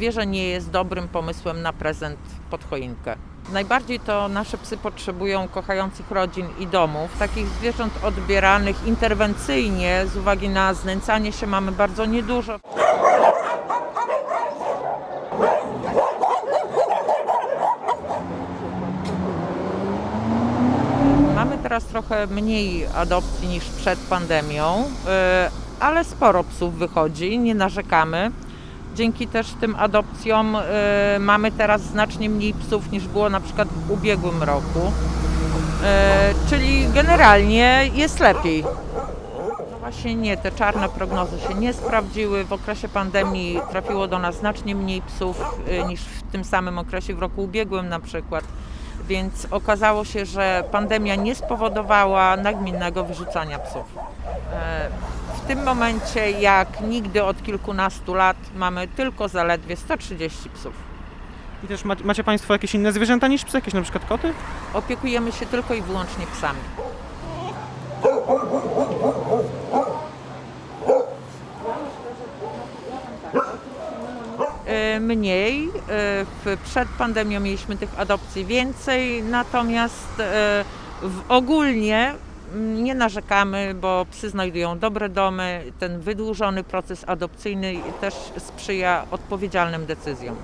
Zwierzę nie jest dobrym pomysłem na prezent pod choinkę. Najbardziej to nasze psy potrzebują kochających rodzin i domów. Takich zwierząt odbieranych interwencyjnie z uwagi na znęcanie się mamy bardzo niedużo. Mamy teraz trochę mniej adopcji niż przed pandemią, y, ale sporo psów wychodzi, nie narzekamy. Dzięki też tym adopcjom y, mamy teraz znacznie mniej psów niż było na przykład w ubiegłym roku. Y, Czyli generalnie jest lepiej. No właśnie nie, te czarne prognozy się nie sprawdziły. W okresie pandemii trafiło do nas znacznie mniej psów y, niż w tym samym okresie w roku ubiegłym na przykład. Więc okazało się, że pandemia nie spowodowała nagminnego wyrzucania psów. W tym momencie, jak nigdy od kilkunastu lat, mamy tylko zaledwie 130 psów. I też ma, macie Państwo jakieś inne zwierzęta niż psy, jakieś na przykład koty? Opiekujemy się tylko i wyłącznie psami. E, Mniej. E, Przed pandemią mieliśmy tych adopcji więcej, natomiast e, w ogólnie nie narzekamy, bo psy znajdują dobre domy. Ten wydłużony proces adopcyjny też sprzyja odpowiedzialnym decyzjom.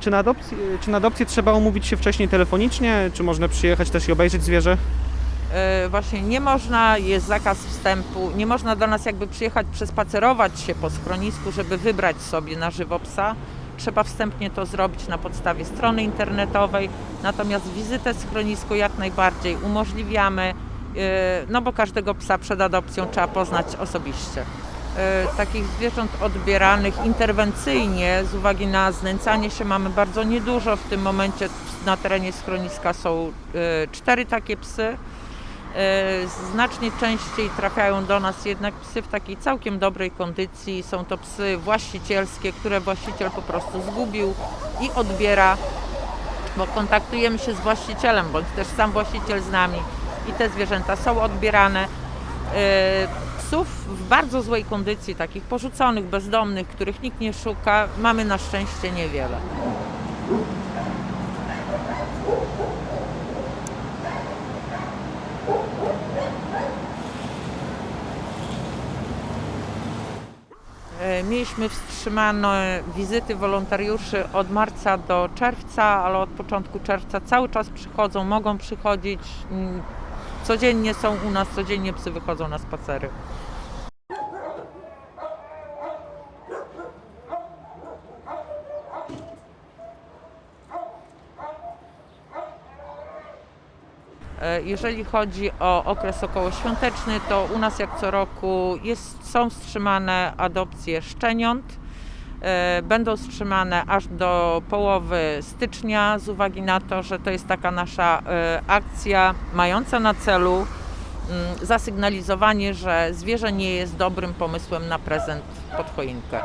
Czy na, adopcję, czy na adopcję trzeba umówić się wcześniej telefonicznie, czy można przyjechać też i obejrzeć zwierzę? E, właśnie nie można, jest zakaz wstępu, nie można do nas jakby przyjechać, przespacerować się po schronisku, żeby wybrać sobie na żywo psa. Trzeba wstępnie to zrobić na podstawie strony internetowej, natomiast wizytę w schronisku jak najbardziej umożliwiamy, no bo każdego psa przed adopcją trzeba poznać osobiście. E, Takich zwierząt odbieranych interwencyjnie z uwagi na znęcanie się mamy bardzo niedużo. W tym momencie na terenie schroniska są e, cztery takie psy. Znacznie częściej trafiają do nas jednak psy w takiej całkiem dobrej kondycji. Są to psy właścicielskie, które właściciel po prostu zgubił i odbiera, bo kontaktujemy się z właścicielem, bądź też sam właściciel z nami i te zwierzęta są odbierane. E, Psów w bardzo złej kondycji, takich porzuconych, bezdomnych, których nikt nie szuka, mamy na szczęście niewiele. E, Mieliśmy wstrzymane wizyty wolontariuszy od marca do czerwca, ale od początku czerwca cały czas przychodzą, mogą przychodzić. Codziennie są u nas, codziennie psy wychodzą na spacery. E, Jeżeli chodzi o okres okołoświąteczny, to u nas jak co roku jest, są wstrzymane adopcje szczeniąt. E, Będą wstrzymane aż do połowy stycznia z uwagi na to, że to jest taka nasza e, akcja mająca na celu mm, zasygnalizowanie, że zwierzę nie jest dobrym pomysłem na prezent pod choinkę.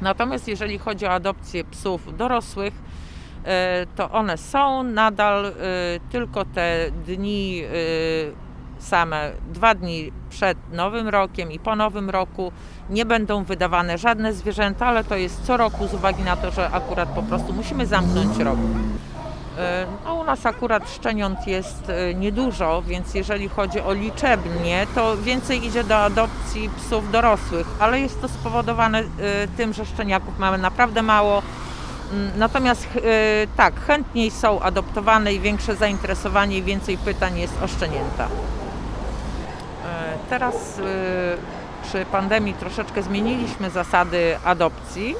Natomiast jeżeli chodzi o adopcję psów dorosłych, to one są nadal e, tylko te dni e, same, dwa dni przed Nowym Rokiem i po Nowym Roku nie będą wydawane żadne zwierzęta, ale to jest co roku z uwagi na to, że akurat po prostu musimy zamknąć rok. E, No, u nas akurat szczeniąt jest e, niedużo, więc jeżeli chodzi o liczebnie, to więcej idzie do adopcji psów dorosłych, ale jest to spowodowane e, tym, że szczeniaków mamy naprawdę mało. Mm, Natomiast e, tak, chętniej są adoptowane i większe zainteresowanie i więcej pytań jest o szczenięta. E, Teraz e, przy pandemii troszeczkę zmieniliśmy zasady adopcji.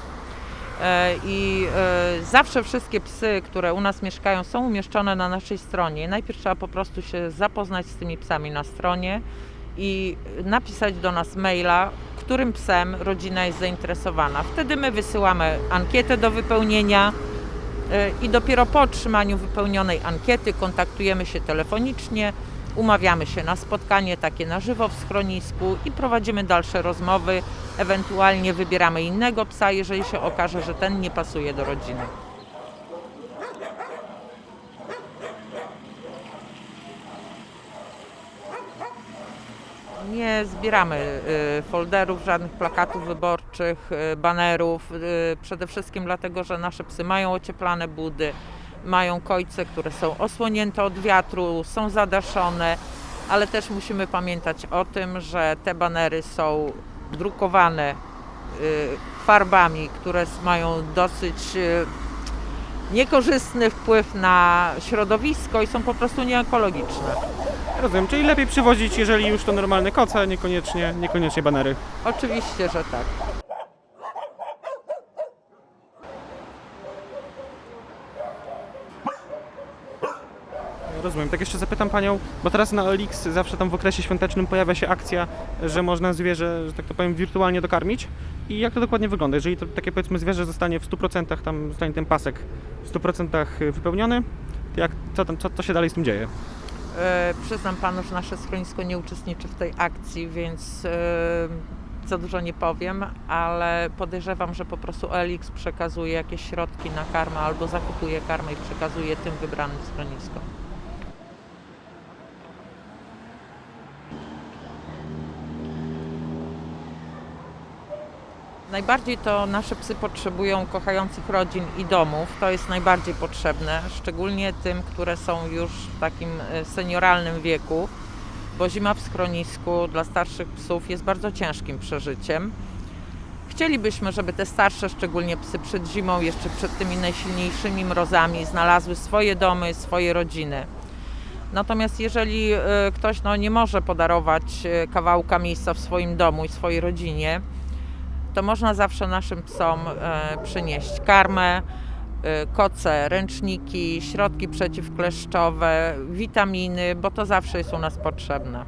E, I e, zawsze wszystkie psy, które u nas mieszkają, są umieszczone na naszej stronie. Najpierw trzeba po prostu się zapoznać z tymi psami na stronie i napisać do nas maila, którym psem rodzina jest zainteresowana. Wtedy my wysyłamy ankietę do wypełnienia e, i dopiero po otrzymaniu wypełnionej ankiety kontaktujemy się telefonicznie, umawiamy się na spotkanie takie na żywo w schronisku i prowadzimy dalsze rozmowy. Ewentualnie wybieramy innego psa, jeżeli się okaże, że ten nie pasuje do rodziny. Nie zbieramy y, folderów, żadnych plakatów wyborczych, y, banerów. y, Przede wszystkim dlatego, że nasze psy mają ocieplane budy, mają kojce, które są osłonięte od wiatru, są zadaszone, ale też musimy pamiętać o tym, że te banery są drukowane farbami, które mają dosyć niekorzystny wpływ na środowisko i są po prostu nieekologiczne. Rozumiem, czyli lepiej przywozić, jeżeli już to normalne koce, niekoniecznie, niekoniecznie banery. Oczywiście, że tak. Rozumiem. Tak jeszcze zapytam Panią, bo teraz na OLX zawsze tam w okresie świątecznym pojawia się akcja, że można zwierzę, że tak to powiem, wirtualnie dokarmić. I jak to dokładnie wygląda? Jeżeli to takie powiedzmy zwierzę zostanie w 100%, tam zostanie ten pasek w 100% wypełniony, to jak, co, tam, co, co się dalej z tym dzieje? E, przyznam panu, że nasze schronisko nie uczestniczy w tej akcji, więc e, za dużo nie powiem, ale podejrzewam, że po prostu Elix przekazuje jakieś środki na karmę albo zakupuje karmę i przekazuje tym wybranym schroniskom. Najbardziej to nasze psy potrzebują kochających rodzin i domów. To jest najbardziej potrzebne, szczególnie tym, które są już w takim e, senioralnym wieku, bo zima w schronisku dla starszych psów jest bardzo ciężkim przeżyciem. Chcielibyśmy, żeby te starsze, szczególnie psy przed zimą, jeszcze przed tymi najsilniejszymi mrozami, znalazły swoje domy, swoje rodziny. Natomiast jeżeli e, ktoś no, nie może podarować e, kawałka miejsca w swoim domu i swojej rodzinie, to można zawsze naszym psom e, przynieść karmę, e, koce, ręczniki, środki przeciwkleszczowe, witaminy, bo to zawsze jest u nas potrzebne.